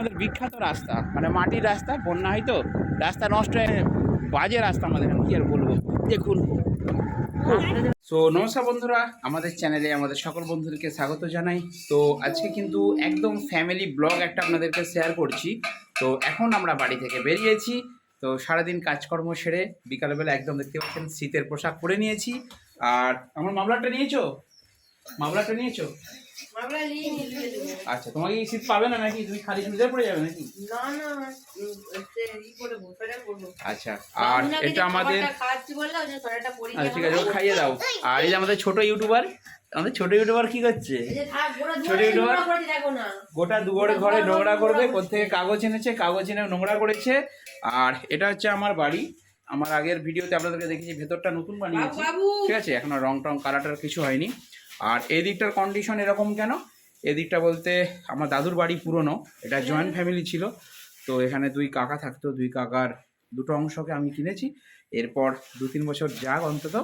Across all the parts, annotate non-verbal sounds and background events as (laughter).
আমাদের বিখ্যাত রাস্তা। মানে মাটির রাস্তা, বন্যা হয় তো, রাস্তা নষ্ট হয়ে বাজে রাস্তা আমাদের কি আর বলব? দেখুন। সো নমস্কার বন্ধুরা, আমাদের চ্যানেলে আমাদের সকল বন্ধুদেরকে স্বাগত জানাই। তো আজকে কিন্তু একদম ফ্যামিলি ব্লগ একটা আপনাদেরকে শেয়ার করছি। তো এখন আমরা বাড়ি থেকে বেরিয়েছি। তো সারাদিন কাজকর্ম সেরে বিকালবেলা একদম দেখতে পাচ্ছেন, শীতের পোশাক পরে নিয়েছি। আর আমার মামলাটা নিয়েছো? মামলাটা নিয়েছো? আচ্ছা তোমাকে কি শীত পাবে না নাকি? তুমি খালি চুড়িদার পরে যাবে নাকি? না না আচ্ছা আর এটা আমাদের আচ্ছা ঠিক আছে খাইয়ে দাও। আর এই যে আমাদের ছোট ইউটিউবার আমাদের ছোট ইউটিউবার কি করছে? ছোট ইউটিউবার? গোটা দুয়ারে ঘরে নোংরা করবে কোথেকে কাগজ এনেছে কাগজ এনে নোংরা করেছে। আর এটা হচ্ছে আমার বাড়ি। আমার আগের ভিডিওতে আপনাদেরকে দেখেছি ভেতরটা নতুন বানিয়েছি। ঠিক আছে এখনও রং টং কালারটার কিছু হয়নি। আর এই দিকটার কন্ডিশন এরকম কেন? এদিকটা বলতে আমার দাদুর বাড়ি পুরনো এটা জয়েন্ট ফ্যামিলি ছিল তো এখানে দুই কাকা থাকতো দুই কাকার দুটো অংশকে আমি কিনেছি। এরপর দু তিন বছর যাক অন্তত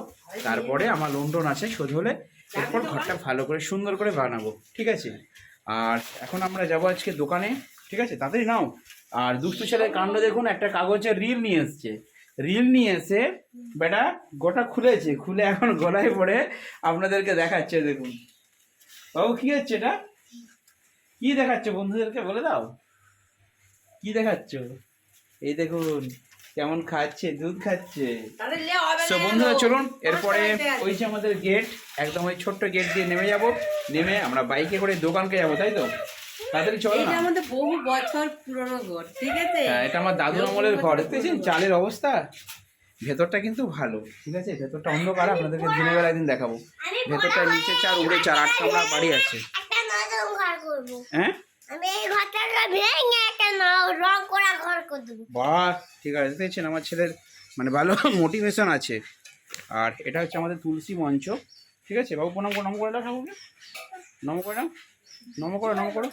তারপরে আমার লোন টোন আছে শোধ হলে এরপর ঘরটা ভালো করে সুন্দর করে বানাবো ঠিক আছে? আর এখন আমরা যাব আজকে দোকানে ঠিক আছে? তাড়াতাড়ি নাও। আর দুষ্টু ছেলের কাণ্ড দেখুন একটা কাগজের রিল নিয়ে এসছে। রিল নিয়ে এসে বেটা গোটা খুলেছে খুলে এখন গলায় পড়ে আপনাদেরকে দেখাচ্ছে দেখুন। বাবু কি হচ্ছে এটা? কি দেখাচ্ছে বন্ধুদেরকে বলে দাও। কি দেখাচ্ছ? এই দেখুন কেমন খাচ্ছে দুধ খাচ্ছে। তো বন্ধুরা চলুন এরপরে ওই যে আমাদের গেট একদম ওই ছোট্ট গেট দিয়ে নেমে যাব। নেমে আমরা বাইকে করে দোকানকে যাব তাই তো? তাড়াতাড়ি চলো এটা আমাদের বহু বছর পুরনো ঘর ঠিক আছে? হ্যাঁ এটা আমার দাদুর আমলের ঘর দেখতেছেন চালের অবস্থা? ভেতরটা কিন্তু ভালো ঠিক আছে? ভেতরটা অন্ধকার আপনাদেরকে দিনের বেলা একদিন দেখাবো। ভেতরটা নিচে চার উড়ে চার আট কামরা বাড়ি আছে। একটা নতুন ঘর করব। হ্যাঁ? আমি এই ঘরটা ভেঙে একটা ন- রং করা ঘর করে দেবো। বাহ ঠিক আছে দেখছেন আমার ছেলের মানে ভালো (laughs) মোটিভেশন আছে। আর এটা হচ্ছে আমাদের তুলসী মঞ্চ ঠিক আছে? বাবু প্রণাম করো নম করে দাও ঠাকুরকে। নম করে দাও। নম করো নম করো।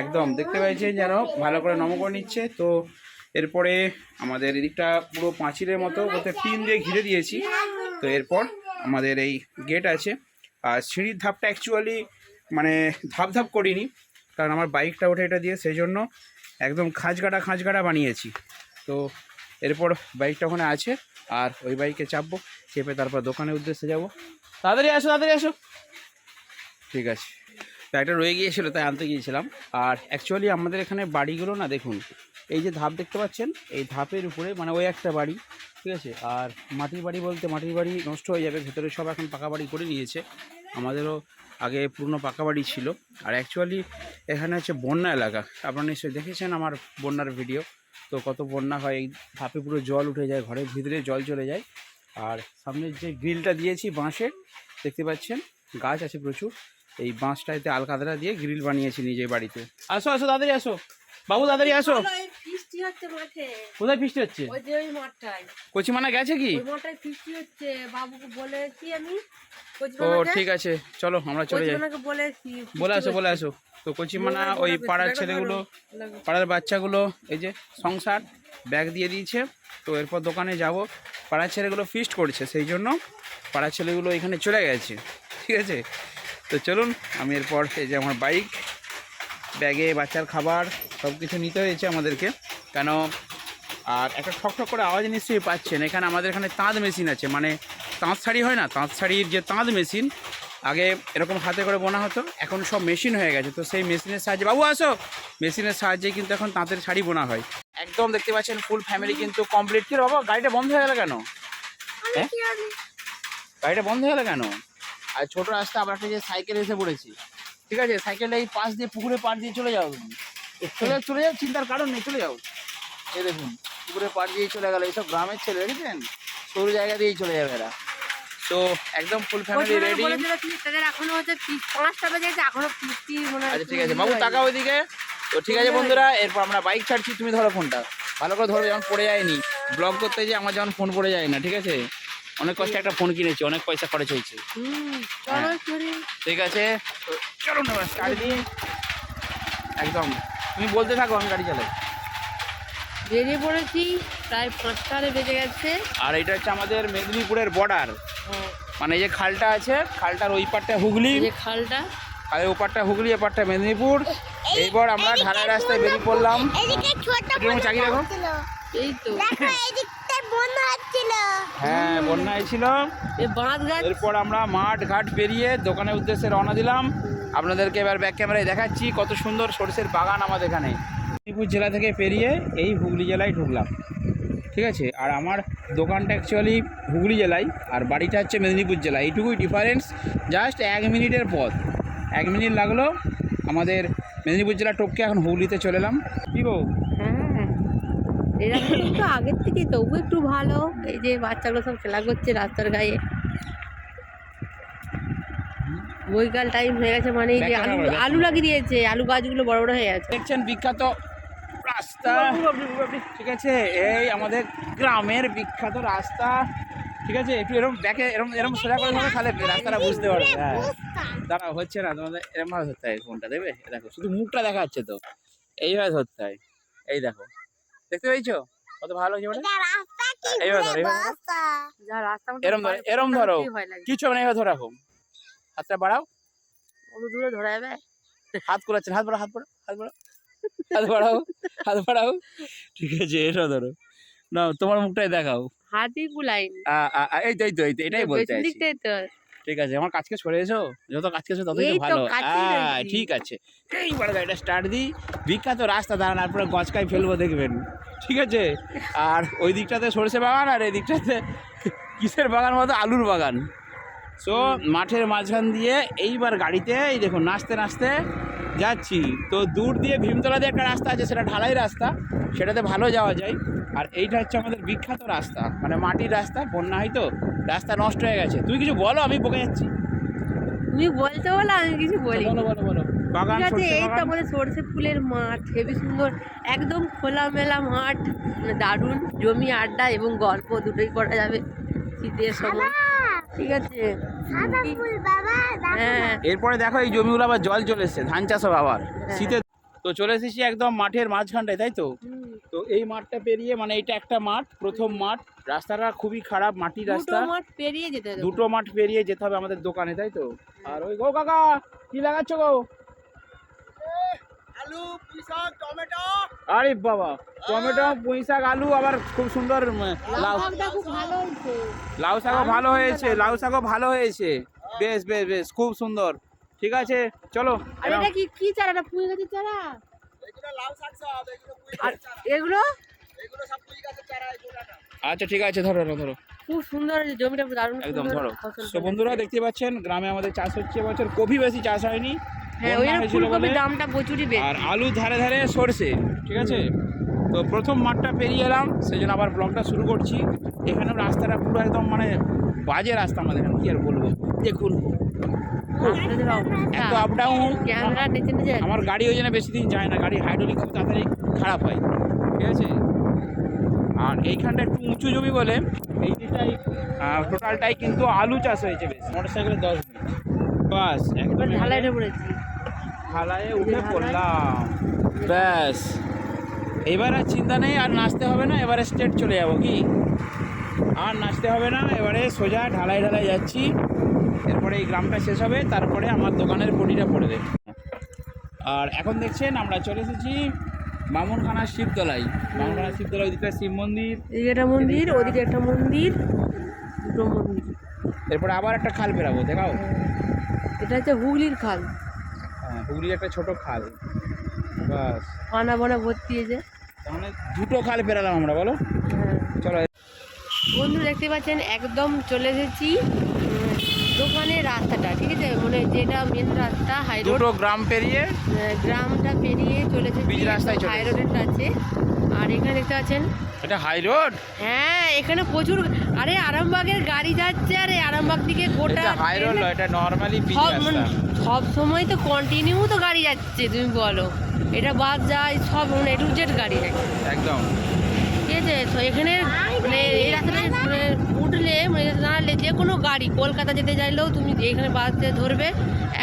একদম দেখতে পাচ্ছেন যেন ভালো করে নম করে নিচ্ছে। তো এরপরে আমাদের এদিকটা পুরো পাঁচিলের মতো ওতে টিন দিয়ে ঘিরে দিয়েছি। তো এরপর আমাদের এই গেট আছে। আর সিঁড়ির ধাপটা অ্যাকচুয়ালি মানে ধাপ ধাপ করিনি কারণ আমার বাইকটা ওঠে এটা দিয়ে সেই জন্য একদম খাঁজগাটা খাঁজগাটা বানিয়েছি। তো এরপর বাইকটা ওখানে আছে আর ওই বাইকে চাপবো চেপে তারপর দোকানের উদ্দেশ্যে যাব। তাড়াতাড়ি আসো তাড়াতাড়ি আসো। ঠিক আছে। একটা রয়ে গিয়েছিল, তাই আনতে গিয়েছিলাম। আর অ্যাকচুয়ালি আমাদের এখানে বাড়িগুলো না, দেখুন, এই যে ধাপ দেখতে পাচ্ছেন, এই ধাপের উপরে মানে ওই একটা বাড়ি, ঠিক আছে? আর মাটির বাড়ি বলতে, মাটির বাড়ি নষ্ট হয়ে যাবে, ভেতরে সব এখন পাকা বাড়ি করে নিয়েছে। আমাদেরও আগে পুরনো পাকা বাড়ি ছিল। আর অ্যাকচুয়ালি এখানে হচ্ছে বন্যা এলাকা। আপনারা নিশ্চয়ই দেখেছেন আমার বন্যার ভিডিও তো কত বন্যা হয়, এই ধাপে পুরো জল উঠে যায়, ঘরের ভিতরে জল চলে যায়। আর সামনের যে গ্রিলটা দিয়েছি বাঁশের, দেখতে পাচ্ছেন, গাছ আছে প্রচুর। এই বাঁশটাতে আলকাতরা দিয়ে গ্রিল বানিয়েছি নিজের বাড়িতে। আসো আসো তাড়াতাড়ি আসো। বাবু তাড়াতাড়ি আসো। কোথায় ফিস্টি হচ্ছে? ওই যে ওই মাঠটায়। কচিমানা গেছে কি? ও ঠিক আছে। চলো আমরা চলে যাই। বলে আসো বলে আসো। তো কচিমানা ওই পাড়ার ছেলেগুলো পাড়ার বাচ্চাগুলো এই যে সংসার ব্যাগ দিয়ে দিয়েছে। তো এরপর দোকানে যাব। পাড়ার ছেলেগুলো ফিস্ট করছে সেই জন্য পাড়ার ছেলেগুলো এখানে চলে গেছে। ঠিক আছে? তো চলুন আমি এরপর এই যে আমার বাইক ব্যাগে বাচ্চার খাবার সব কিছু নিতে হয়েছে আমাদেরকে। কেন? আর একটা ঠক ঠক করে আওয়াজ নিশ্চয়ই পাচ্ছেন। এখানে আমাদের এখানে তাঁত মেশিন আছে। মানে তাঁত শাড়ি হয় না? তাঁত শাড়ির যে তাঁত মেশিন আগে এরকম হাতে করে বোনা হতো এখন সব মেশিন হয়ে গেছে। তো সেই মেশিনের সাহায্যে বাবু আসো! মেশিনের সাহায্যে কিন্তু এখন তাঁতের শাড়ি বোনা হয়। একদম দেখতে পাচ্ছেন ফুল ফ্যামিলি কিন্তু কমপ্লিট কি বাবা গাড়িটা বন্ধ হয়ে গেল কেন? হ্যাঁ? গাড়িটা বন্ধ হয়ে গেল কেন? আর ছোট রাস্তা আবার একটা যে সাইকেল এসে পড়েছি। ঠিক আছে? সাইকেলটা এই পাশ দিয়ে পুকুরে পাড় দিয়ে চলে যাও তুমি। চলে চলে যাও চিন্তার কারণ নেই চলে যাও। এই দেখুন পুকুরে পার দিয়ে চলে গেল। এইসব গ্রামের ছেলে দেখেছেন সরু জায়গা দিয়েই চলে যাবে এরা। তো একদম ফুল ফ্যামিলি রেডি তাদের এখনও হচ্ছে পাঁচটা বেজে গেছে এখনও ফিফটি মনে আচ্ছা ঠিক আছে। বাবু তাকাও ওইদিকে তো ঠিক আছে বন্ধুরা এরপর আমরা বাইক ছাড়ছি। তুমি ধরো ফোনটা ভালো করে ধরো যেমন পড়ে যায়নি। ব্লগ করতে যে আমার যেমন ফোন পড়ে যায় না ঠিক আছে? অনেক কষ্টে একটা ফোন কিনেছি অনেক পয়সা খরচ হয়েছে। হুম চলো চলি ঠিক আছে? চলো না গাড়ি দিয়ে একদম। তুমি বলতে থাকো আমি গাড়ি চালাই। বেরিয়ে পড়েছি প্রায় পাঁচটারে বেজে গেছে। আর এটা হচ্ছে আমাদের মেদিনীপুরের বর্ডার মানে যে খালটা আছে খালটার ওই পারটা হুগলি। যে খালটা। আর ওপারটা হুগলি এপারটা মেদিনীপুর। এইবার আমরা ঢালাই রাস্তায় বেরিয়ে পড়লাম। দেখো। এই তো দেখো এদিকটা বন্যা হচ্ছিল হ্যাঁ বন্যা ছিল। এই বাঁধ গাছ। এরপর আমরা মাঠ ঘাট পেরিয়ে দোকানের উদ্দেশ্যে রওনা দিলাম। আপনাদেরকে এবার ব্যাক ক্যামেরায় দেখাচ্ছি কত সুন্দর সরষের বাগান আমাদের এখানে। মেদিনীপুর জেলা থেকে পেরিয়ে এই হুগলি জেলায় ঢুকলাম। ঠিক আছে? আর আমার দোকানটা অ্যাকচুয়ালি হুগলি জেলায় আর বাড়িটা হচ্ছে মেদিনীপুর জেলা। এইটুকুই ডিফারেন্স জাস্ট এক মিনিটের পথ। এক মিনিট লাগল আমাদের মেদিনীপুর জেলা টপকে এখন হুগলিতে চলে এলাম। কী গো? হ্যাঁ এরকম তো আগের থেকে তবু একটু ভালো। এই যে বাচ্চাগুলো সব খেলা করছে রাস্তার গায়ে। বৈকাল টাইম হয়ে গেছে মানে এই যে আলু আলু লাগিয়ে দিয়েছে আলু গাছগুলো বড় বড় হয়ে গেছে। দেখছেন বিখ্যাত রাস্তা। ঠিক আছে এই আমাদের গ্রামের বিখ্যাত রাস্তা। ঠিক আছে একটু এরকম দেখে এরকম এরকম সোজা করে ধরো তাহলে রাস্তাটা বুঝতে পারবে। হ্যাঁ। দাঁড়া হচ্ছে না তোমাদের এরকম ভাবে ধরতে হয় ফোনটা দেবে দেখো শুধু মুখটা দেখা যাচ্ছে তো। এইভাবে ধরতে হয়। এই দেখো দেখতে পেয়েছ? কত ভালো হয়েছে এরম ধরো, এরম ধরো। কিছু হবে না এইভাবে ধরে রাখো। হাতটা বাড়াও। অত দূরে ধরা যাবে? হাত করাচ্ছেন হাত বাড়াও হাত বাড়াও হাত বাড়াও। হাত বাড়াও হাত বাড়াও। ঠিক আছে এটা ধরো। না তোমার মুখটাই দেখাও। হাতি কুলাইন। আ, আ, আ, এই তো এই তো এটাই বলতে চাইছি। ঠিক আছে আমার কাজকে সরে এসো যত কাজকে এসো ততই ভালো। হ্যাঁ ঠিক আছে। এইবার গাড়িটা স্টার্ট দিই বিখ্যাত রাস্তা দাঁড়ান তারপরে গজকায় ফেলব দেখবেন। ঠিক আছে? আর ওই দিকটাতে সরষে বাগান আর এই দিকটাতে কিসের বাগান বলতো? আলুর বাগান। সো মাঠের মাঝখান দিয়ে এইবার গাড়িতে এই দেখুন নাচতে নাচতে যাচ্ছি। তো দূর দিয়ে ভীমতলা দিয়ে একটা রাস্তা আছে সেটা ঢালাই রাস্তা। সেটাতে ভালো যাওয়া যায়। আর এইটা হচ্ছে আমাদের বিখ্যাত রাস্তা। মানে মাটির রাস্তা বন্যা হয়তো রাস্তা নষ্ট হয়ে গেছে। তুই কিছু বলো আমি বকে যাচ্ছি। তুমি বলতে বলো আমি কিছু বলি বলো বলো বলো। বাগান এই তো আমাদের সরষে ফুলের মাঠ। হেবি সুন্দর একদম খোলামেলা মাঠ। মানে দারুণ। জমি আড্ডা এবং গল্প দুটোই করা যাবে। শীতের সময়। ঠিক আছে। হ্যাঁ। এরপরে দেখো এই জমিগুলো আবার জল চলে এসছে ধান চাষ হবে আবার। শীতে তো চলে এসেছি একদম মাঠের মাঝখানটায় তাই তো? তো এই মাঠটা পেরিয়ে মানে এটা একটা মাঠ প্রথম মাঠ। রাস্তাটা খুবই খারাপ মাটির রাস্তা। মাঠ পেরিয়ে যেতে হবে। দুটো মাঠ পেরিয়ে যেতে হবে আমাদের দোকানে তাই তো? আর ওই গো কাকা কি লাগাচ্ছ গো? আলু পুঁইশাক টমেটো। আরে বাবা টমেটো পুঁই শাক আলু আবার খুব সুন্দর লাউ। শাকটা খুব ভালো হয়েছে। লাউ শাকও ভালো হয়েছে লাউ শাকও ভালো হয়েছে। বেশ বেশ বেশ খুব সুন্দর। ঠিক আছে চলো আর এটা কি কি চারাটা পুঁই গাছের চারা? এগুলো লাউ শাক সব এগুলো পুঁই গাছের চারা। এগুলো? এগুলো সব পুঁই গাছের চারা এগুলো আচ্ছা ঠিক আছে ধরো ধরো ধরো। খুব সুন্দর জমিটা দারুণ একদম ধরো। তো বন্ধুরা দেখতে পাচ্ছেন গ্রামে আমাদের চাষ হচ্ছে এবছর কপি বেশি চাষ হয়নি। হ্যাঁ ওই জন্য ফুলকপির দামটা প্রচুরই বেশি আর আলু ধারে ধারে সরষে ঠিক আছে? তো প্রথম মাঠটা পেরিয়ে এলাম সেই জন্য আবার ব্লগটা শুরু করছি। এখানেও রাস্তাটা পুরো একদম মানে বাজে রাস্তা আমাদের এখানে কি আর বলব? দেখুন। এত আপ ডাউন আমার গাড়ি ওই জন্য বেশি দিন যায় না গাড়ি হাইড্রোলিক খুব তাড়াতাড়ি খারাপ হয় ঠিক আছে? আর এইখানটা একটু উঁচু জমি বলে এই দিকটাই টোটালটাই কিন্তু আলু চাষ হয়েছে বেশ। মোটর সাইকেলে দশ মিনিট। বাস একদম ঢালাইটা পড়েছি। ঢালাইয়ে উঠে পড়লাম। ব্যাস। এবার আর চিন্তা নেই আর নাচতে হবে না এবারে স্টেট চলে যাব কি? আর নাচতে হবে না এবারে সোজা ঢালাই ঢালাই যাচ্ছি। এরপরে এই গ্রামটা শেষ হবে তারপরে আমার দোকানের পটিটা পড়বে আর এখন দেখছেন আমরা চলে এসেছি বামুনখানা শিবতলায়। বামুনখানা শিবতলা ওই দিকটা শিব মন্দির এদিকে একটা মন্দির ওদিকে একটা মন্দির দুটো মন্দির। এরপরে আবার একটা খাল বেরাবো দেখাও। এটা হচ্ছে হুগলির খাল। হ্যাঁ একটা ছোট খাল। বাস পানা বানা ভর্তি হয়েছে তাহলে দুটো খাল বেরালাম আমরা বলো? হ্যাঁ। চলো। বন্ধু দেখতে পাচ্ছেন একদম চলে এসেছি দোকানের রাস্তাটা ঠিক আছে? মানে যেটা মেন রাস্তা হাই রোড গ্রাম পেরিয়ে গ্রামটা পেরিয়ে চলে এসেছি রাস্তায় হাই রোডের কাছে। আর এখানে দেখতে পাচ্ছেন এটা হাই রোড হ্যাঁ এখানে প্রচুর আরে আরামবাগের গাড়ি যাচ্ছে আরে আরামবাগ দিকে গোটা হাই রোড নয় এটা নর্মালি পিচ সব রাস্তা সব সময় তো কন্টিনিউ তো গাড়ি যাচ্ছে তুমি বলো। এটা বাস যায় সব মানে টু জেড গাড়ি যায়। একদম। ঠিক আছে এখানে মানে এই রাস্তাটা মানে উঠলে মানে দাঁড়ালে যে কোনো গাড়ি কলকাতা যেতে চাইলেও তুমি এখানে বাসে ধরবে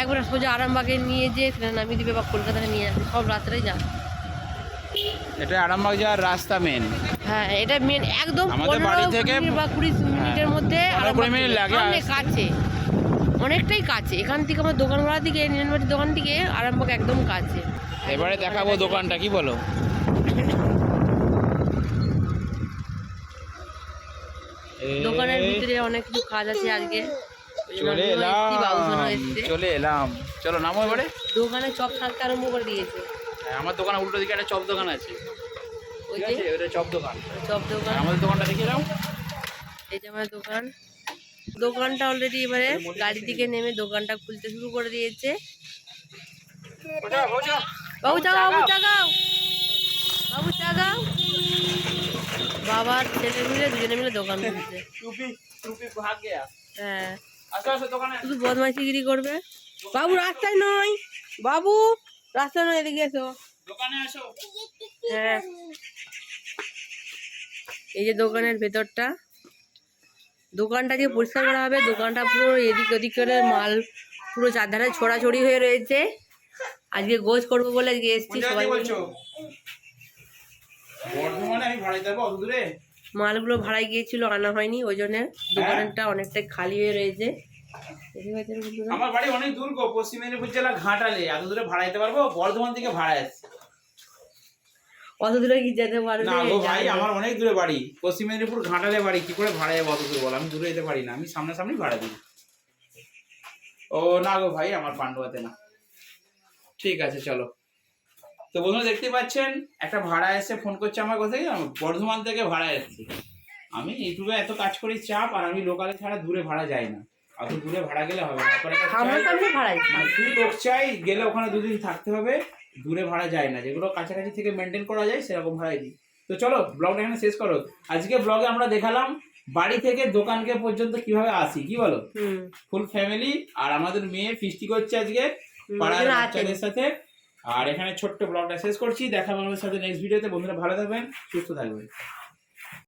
একবার সোজা আরামবাগে নিয়ে যেয়ে সেখানে নামিয়ে দিবে বা কলকাতাতে নিয়ে আসবে সব রাস্তাটাই যাবে এটা আরামবাগ যাওয়ার রাস্তা মেন হ্যাঁ এটা মেন একদম আমাদের বাড়ি থেকে বা কুড়ি মিনিটের মধ্যে কুড়ি মিনিট লাগে সামনে কাছে। অনেকটাই কাছে। এখান থেকে আমার দোকান ভাড়া থেকে নিয়নবাড়ির দোকান থেকে আরামবাগ একদম কাছে। এবারে দেখাবো দোকানটা কি বলো? (laughs) দোকানের ভিতরে অনেক কিছু কাজ আছে আজকে। চলে এলাম। চলে এলাম। চলো নামো এবারে। দোকানে চপ থাকতে আরম্ভ করে দিয়েছে। হ্যাঁ, আমার দোকানে উল্টো দিকে একটা চপ দোকান আছে। ওই ঠিক যে ওটা চপ দোকান। চপ দোকান। আমাদের দোকানটা এই যে আমার দোকান। দোকানটা অলরেডি এবারে গাড়ি থেকে নেমে দোকানটা খুলতে শুরু করে দিয়েছে। বাবু চাগাও বাবু চাগাও বাবু চাগাও বাবার ছেলে মিলে দুজনে মিলে দোকান খুলছে। হ্যাঁ। শুধু বদমাইশিগিরি করবে। বাবু রাস্তায় নয়। বাবু রাস্তায় নয় এদিকে এসো। দোকানে আসো। হ্যাঁ। এই যে দোকানের ভেতরটা। দোকানটা যে পরিষ্কার করা হবে। দোকানটা পুরো এদিক ওদিক করে মাল পুরো চারধারে ছড়াছড়ি হয়ে রয়েছে। আজকে গোছ করব বলে আজকে এসছি সবাই মালগুলো ভাড়ায় গিয়েছিল আনা হয়নি ওই জন্য দোকানটা অনেকটাই খালি হয়ে রয়েছে? আমার বাড়ি অনেক দূর গো পশ্চিম মেদিনীপুর জেলা ঘাটালে। এত দূরে ভাড়া দিতে পারব? বর্ধমান থেকে ভাড়া আসছে অত দূরে কি যেতে পারবে? না গো ভাই। আমার অনেক দূরে বাড়ি। পশ্চিম মেদিনীপুর ঘাটালে বাড়ি। কি করে ভাড়া যাব অত দূর বলো? আমি দূরে যেতে পারি না। আমি সামনাসামনি ভাড়া দিই। ও না গো ভাই আমার পান্ডুয়াতে না। ঠিক আছে চলো। তো বন্ধুরা দেখতে পাচ্ছেন একটা ভাড়া এসে ফোন করছে আমার কোথায় বর্ধমান থেকে ভাড়া এসেছে। আমি ইউটিউবে এত কাজ করি চাপ আর আমি লোকালে ছাড়া দূরে ভাড়া যাই না। অত দূরে ভাড়া গেলে হবে না। ভাড়াই মানে লোক চাই গেলে ওখানে দুদিন থাকতে হবে। দূরে ভাড়া যায় না। যেগুলো কাছাকাছি থেকে মেনটেন করা যায় সেরকম ভাড়াই দিই। তো চলো ব্লগটা এখানে শেষ করো। আজকে ব্লগে আমরা দেখালাম বাড়ি থেকে দোকানকে পর্যন্ত কীভাবে আসি কি বলো? ফুল ফ্যামিলি আর আমাদের মেয়ে ফিস্টি করছে আজকে পাড়ার বাচ্চাদের সাথে। আর এখানে ছোট্ট ব্লগটা শেষ করছি দেখা হবে আমাদের সাথে নেক্সট ভিডিওতে বন্ধুরা ভালো থাকবেন সুস্থ থাকবেন।